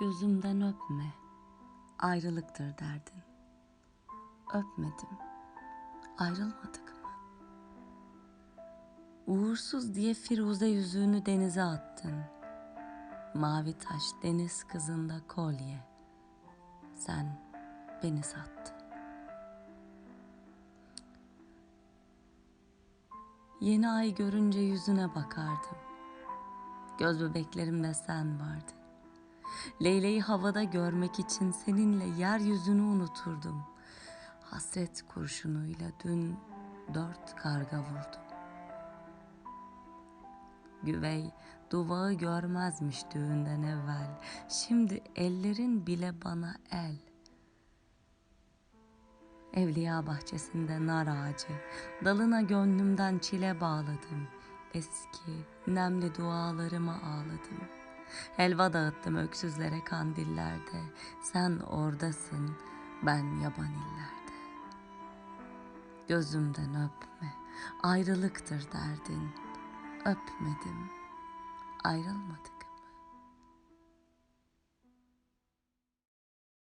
Gözümden öpme, ayrılıktır derdin. Öpmedim, ayrılmadık mı? Uğursuz diye Firuze yüzüğünü denize attın. Mavi taş deniz kızında kolye. Sen beni sattın. Yeni ay görünce yüzüne bakardım. Göz bebeklerimde sen vardın. Leyleği havada görmek için seninle yeryüzünü unuturdum. Hasret kurşunuyla dün dört karga vurdum. Güvey duvağı görmezmiş düğünden evvel. Şimdi ellerin bile bana el. Evliya bahçesinde nar ağacı, dalına gönlümden çile bağladım. Eski nemli dualarıma ağladım. Helva dağıttım öksüzlere kandillerde. Sen oradasın, ben yaban illerde. Gözümden öpme, ayrılıktır derdin. Öpmedim, ayrılmadık.